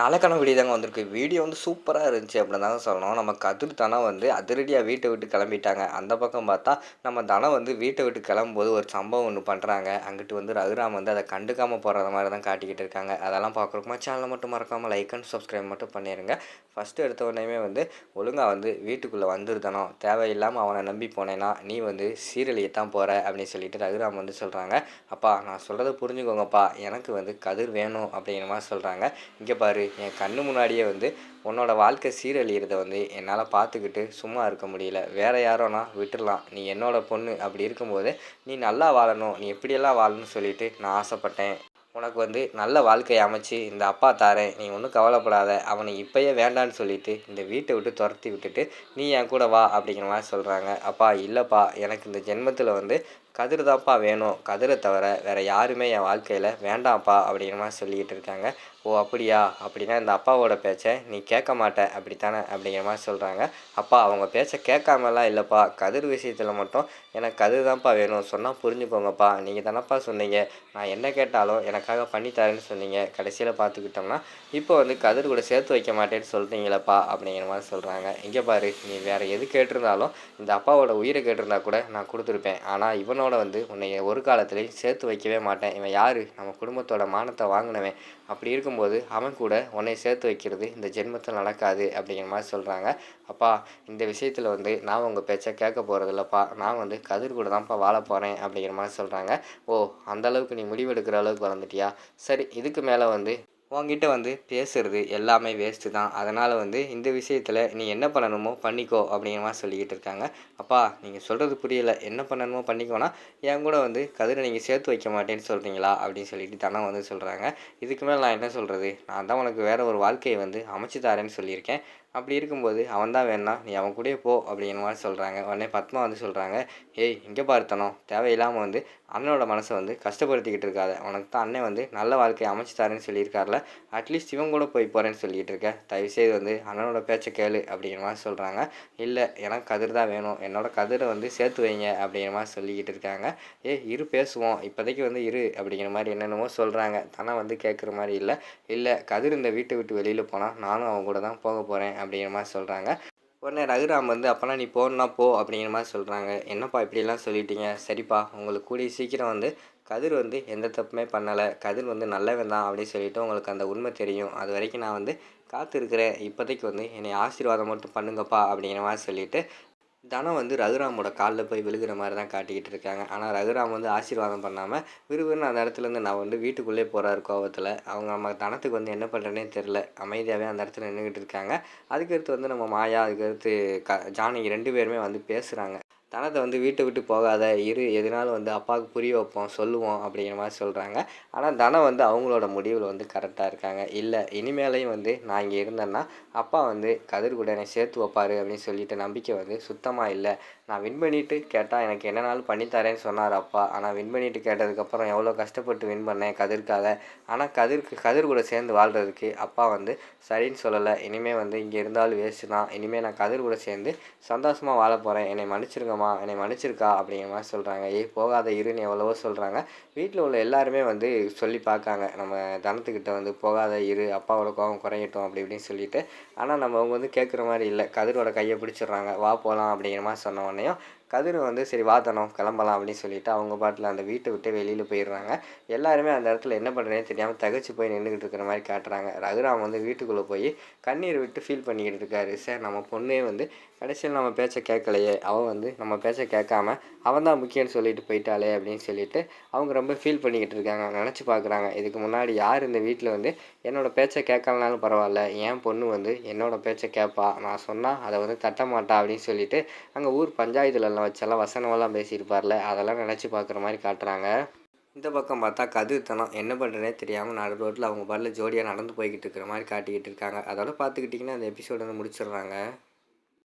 நாளைக்கான வீடியோ தாங்க வந்திருக்கு. வீடியோ வந்து சூப்பராக இருந்துச்சு அப்படின்னு தாங்க சொல்லணும். நம்ம கதிர் தனம் வந்து அதிரடியாக வீட்டை விட்டு கிளம்பிட்டாங்க. அந்த பக்கம் பார்த்தா நம்ம தனம் வந்து வீட்டை விட்டு கிளம்பும்போது ஒரு சம்பவம் ஒன்று பண்ணுறாங்க அங்கிட்டு வந்து ரகுராம் வந்து அதை கண்டுக்காமல் போகிறத மாதிரி தான் காட்டிக்கிட்டு இருக்காங்க. அதெல்லாம் பார்க்குறோமா சேனலை மட்டும் மறக்காமல் லைக் அண்ட் சப்ஸ்கிரைப் மட்டும் பண்ணிடுங்க ஃபஸ்ட்டு எடுத்த உடனே வந்து ஒழுங்காக வந்து வீட்டுக்குள்ளே வந்துருதனோ தேவையில்லாமல் அவனை நம்பி போனேன்னா நீ வந்து சீரழியை தான் போகிற அப்படின்னு சொல்லிட்டு ரகுராம் வந்து சொல்கிறாங்க அப்பா நான் சொல்கிறத புரிஞ்சுக்கோங்கப்பா. எனக்கு வந்து கதிர் வேணும் அப்படிங்கிற மாதிரி சொல்கிறாங்க இங்கே பாரு என் கண்ணு முன்னாடியே வந்து உன்னோட வாழ்க்கை சீரழியிறதை வந்து என்னால் பார்த்துக்கிட்டு சும்மா இருக்க முடியல. வேறு யாரோனா விட்டுடலாம் நீ என்னோட பொண்ணு அப்படி இருக்கும்போது நீ நல்லா வாழணும். நீ எப்படியெல்லாம் வாழணும்னு சொல்லிட்டு நான் ஆசைப்பட்டேன். உனக்கு வந்து நல்ல வாழ்க்கையை அமைச்சு இந்த அப்பா தாரேன். நீ ஒன்றும் கவலைப்படாத. அவனை இப்போயே வேண்டான்னு சொல்லிட்டு இந்த வீட்டை விட்டு துரத்தி விட்டுட்டு நீ என் கூட வா அப்படிங்கிற மாதிரி சொல்கிறாங்க அப்பா இல்லைப்பா எனக்கு இந்த ஜென்மத்தில் வந்து கதிர் தான்ப்பா வேணும். கதிரை தவிர வேறு யாருமே என் வாழ்க்கையில் வேண்டாம்ப்பா அப்படிங்கிற மாதிரி சொல்லிக்கிட்டு இருக்காங்க. ஓ அப்படியா? அப்படின்னா இந்த அப்பாவோட பேச்சை நீ கேட்க மாட்ட அப்படித்தானே? அப்படிங்கிற மாதிரி சொல்கிறாங்க அப்பா அவங்க பேச்சை கேட்காமலாம் இல்லைப்பா. கதிர் விஷயத்தில் மட்டும் எனக்கு கதிர் தான்ப்பா வேணும். சொன்னால் புரிஞ்சுக்கோங்கப்பா. நீங்கள் தானப்பா சொன்னீங்க. நான் என்ன கேட்டாலும் எனக்காக பண்ணித்தாரேன்னு சொன்னீங்க. கடைசியில் பார்த்துக்கிட்டோம்னா இப்போ வந்து கதிர் கூட சேர்த்து வைக்க மாட்டேன்னு சொல்கிறீங்களப்பா அப்படிங்கிற மாதிரி சொல்கிறாங்க இங்கே பாரு நீ வேறு எது கேட்டிருந்தாலும் இந்த அப்பாவோட உயிரை கேட்டிருந்தா கூட நான் கொடுத்துருப்பேன். ஆனால் இவனோட வந்து உன்னை ஒரு காலத்துலேயும் சேர்த்து வைக்கவே மாட்டேன். இவன் யார்? நம்ம குடும்பத்தோட மானத்தை வாங்கினவன். அப்படி இருக்கும் இருக்கும்போது அவன் கூட உன்னை சேர்த்து வைக்கிறது இந்த ஜென்மத்தில் நடக்காது அப்படிங்கிற மாதிரி சொல்கிறாங்க அப்பா இந்த விஷயத்தில் வந்து நான் உங்கள் பேச்சை கேட்க போகிறதில்லப்பா நான் வந்து கதிர் கூட தான்ப்பா வாழ போகிறேன் அப்படிங்கிற மாதிரி சொல்கிறாங்க ஓ அந்த அளவுக்கு நீ முடிவெடுக்கிற அளவுக்கு வளர்ந்துட்டியா? சரி இதுக்கு மேலே வந்து உங்ககிட்ட வந்து பேசுறது எல்லாமே வேஸ்ட்டு தான். அதனால் வந்து இந்த விஷயத்தில் நீ என்ன பண்ணணுமோ பண்ணிக்கோ அப்படிங்கிற மாதிரி சொல்லிக்கிட்டு இருக்காங்க. அப்பா நீங்கள் சொல்கிறது புரியல. என்ன பண்ணணுமோ பண்ணிக்கோனா என் கூட வந்து கதிரை நீங்கள் சேர்த்து வைக்க மாட்டேன்னு சொல்கிறீங்களா அப்படின்னு சொல்லிட்டு தானே வந்து சொல்கிறாங்க இதுக்கு மேலே நான் என்ன சொல்கிறது நான் தான் உனக்கு வேறு ஒரு வாழ்க்கையை வந்து அமைச்சு தரேன்னு சொல்லியிருக்கேன். அப்படி இருக்கும்போது அவன் தான் வேணா நீ அவன் கூடயே போ அப்படிங்கிற மாதிரி சொல்கிறாங்க உடனே பத்மா வந்து சொல்கிறாங்க ஏய் இங்கே பார்த்தனும் தேவையில்லாமல் வந்து அண்ணனோட மனசை வந்து கஷ்டப்படுத்திக்கிட்டு இருக்காத. உனக்கு தான் அண்ணன் வந்து நல்ல வாழ்க்கையை அமைச்சு தரேன்னு சொல்லியிருக்காருல அட்லீஸ்ட் இவன் கூட போய் போகிறேன்னு சொல்லிகிட்டு இருக்க. தயவுசெய்து வந்து அண்ணனோட பேச்சை கேளு அப்படிங்கிற மாதிரி சொல்கிறாங்க இல்லை எனக்கு கதிர் தான் வேணும். என்னோட கதிரை வந்து சேர்த்து வைங்க அப்படிங்கிற மாதிரி சொல்லிக்கிட்டு இருக்காங்க. ஏ இரு பேசுவோம். இப்போதைக்கு வந்து இரு அப்படிங்கிற மாதிரி என்னென்னமோ சொல்கிறாங்க தானே வந்து கேட்குற மாதிரி இல்லை. இல்லை கதிர் இந்த வீட்டை விட்டு வெளியில் போனால் நானும் அவங்க கூட தான் போக போகிறேன் அப்படிங்கிற மாதிரி சொல்கிறாங்க உடனே ரகுராம் வந்து அப்போனா நீ போகணுன்னா போ அப்படிங்கிற மாதிரி சொல்கிறாங்க என்னப்பா இப்படிலாம் சொல்லிட்டீங்க? சரிப்பா உங்களுக்கு கூடிய சீக்கிரம் வந்து கதிர் வந்து எந்த தப்புமே பண்ணலை. கதிர் வந்து நல்லவன் தான் அப்படின்னு சொல்லிவிட்டு உங்களுக்கு அந்த உண்மை தெரியும். அது வரைக்கும் நான் வந்து காத்திருக்கிறேன். இப்போதைக்கு வந்து என்னை ஆசீர்வாதம் மட்டும் பண்ணுங்கப்பா அப்படிங்கிற மாதிரி சொல்லிவிட்டு தனம் வந்து ரகுராமோட காலில் போய் விழுகிற மாதிரி தான் காட்டிக்கிட்டு இருக்காங்க. ஆனால் ரகுராம் வந்து ஆசீர்வாதம் பண்ணாமல் விறுவிறுன்னு அந்த இடத்துலேருந்து நான் வந்து வீட்டுக்குள்ளே போகிறாரு கோவத்தில். அவங்க நம்ம தனத்துக்கு வந்து என்ன பண்ணுறேனே தெரில அமைதியாகவே அந்த இடத்துல நின்றுக்கிட்டு இருக்காங்க. அதுக்கடுத்து வந்து நம்ம மாயா அதுக்கடுத்து க ஜானகி ரெண்டு பேருமே வந்து பேசுகிறாங்க தனத்தை வந்து வீட்டை விட்டு போகாத இரு எதுனாலும் வந்து அப்பாவுக்கு புரிய வைப்போம் சொல்லுவோம் அப்படிங்கிற மாதிரி சொல்கிறாங்க ஆனால் தனம் வந்து அவங்களோட முடிவில் வந்து கரெக்டாக இருக்காங்க. இல்லை இனிமேலையும் வந்து நான் இங்கே இருந்தேன்னா அப்பா வந்து கதிர் கூட என்னை சேர்த்து வைப்பார் அப்படின்னு சொல்லிட்டு நம்பிக்கை வந்து சுத்தமாக இல்லை. நான் வின் பண்ணிவிட்டு கேட்டால் எனக்கு என்னனாலும் பண்ணித்தரேன்னு சொன்னார் அப்பா. ஆனால் வின் பண்ணிவிட்டு கேட்டதுக்கப்புறம் எவ்வளோ கஷ்டப்பட்டு வின் பண்ணேன் கதிர்க்காக. ஆனால் கதிர்க்கு கதிர் கூட சேர்ந்து வாழ்கிறதுக்கு அப்பா வந்து சரின்னு சொல்லலை. இனிமேல் வந்து இங்கே இருந்தாலும் வேஸ்ட்டு தான். இனிமேல் நான் கதிர் கூட சேர்ந்து சந்தோஷமாக வாழ போகிறேன் என்னை போகலாமா என்னை மன்னிச்சிருக்கா? அப்படிங்கிற மாதிரி சொல்கிறாங்க ஏய் போகாத இருன்னு எவ்வளவோ சொல்கிறாங்க வீட்டில் உள்ள எல்லாருமே வந்து சொல்லி பார்க்காங்க. நம்ம தனத்துக்கிட்ட வந்து போகாத இரு அப்பாவோட கோபம் குறையட்டும் அப்படி இப்படின்னு சொல்லிட்டு. ஆனால் நம்ம அவங்க வந்து கேட்குற மாதிரி இல்லை. கதிரோட கையை பிடிச்சிடுறாங்க. வா போகலாம் அப்படிங்கிற மாதிரி சொன்ன உடனேயும் கதிர் வந்து சரி வாத்தனம் கிளம்பலாம் அப்படின்னு சொல்லிட்டு அவங்க பாட்டில் அந்த வீட்டை விட்டு வெளியில் போயிடுறாங்க. எல்லாருமே அந்த இடத்துல என்ன பண்ணுறேன்னு தெரியாமல் தகச்சு போய் நின்றுக்கிட்டு இருக்கிற மாதிரி காட்டுறாங்க. ரகுராம் வந்து வீட்டுக்குள்ளே போய் கண்ணீர் விட்டு ஃபீல் பண்ணிக்கிட்டு இருக்காரு. சார் நம்ம பொண்ணே வந்து கடைசியில் நம்ம பேச்சை கேட்கலையே. அவன் வந்து நம்ம பேச்சை கேட்காம அவன் தான் முக்கியம்னு சொல்லிட்டு போயிட்டாளே அப்படின்னு சொல்லிட்டு அவங்க ரொம்ப ஃபீல் பண்ணிக்கிட்டு இருக்காங்க. நினச்சி பார்க்குறாங்க இதுக்கு முன்னாடி யார் இந்த வீட்டில் வந்து என்னோடய பேச்சை கேட்கலனாலும் பரவாயில்ல. என் பொண்ணு வந்து என்னோடய பேச்சை கேட்பா நான் சொன்னால் அதை வந்து தட்ட மாட்டா அப்படின்னு சொல்லிட்டு அங்கே ஊர் பஞ்சாயத்துலலாம் வச்செல்லாம் வசனமெல்லாம் பேசியிருப்பார்ல அதெல்லாம் நினச்சி பார்க்குற மாதிரி காட்டுறாங்க. இந்த பக்கம் பார்த்தா கதிர்த்தனம் என்ன பண்ணுறதே தெரியாமல் நடு ரோட்டில் அவங்க பாட்டில் ஜோடியாக நடந்து போய்கிட்டு இருக்கிற மாதிரி காட்டிக்கிட்டு இருக்காங்க. அதோட பார்த்துக்கிட்டிங்கன்னா அந்த எபிசோடு வந்து முடிச்சிடுறாங்க.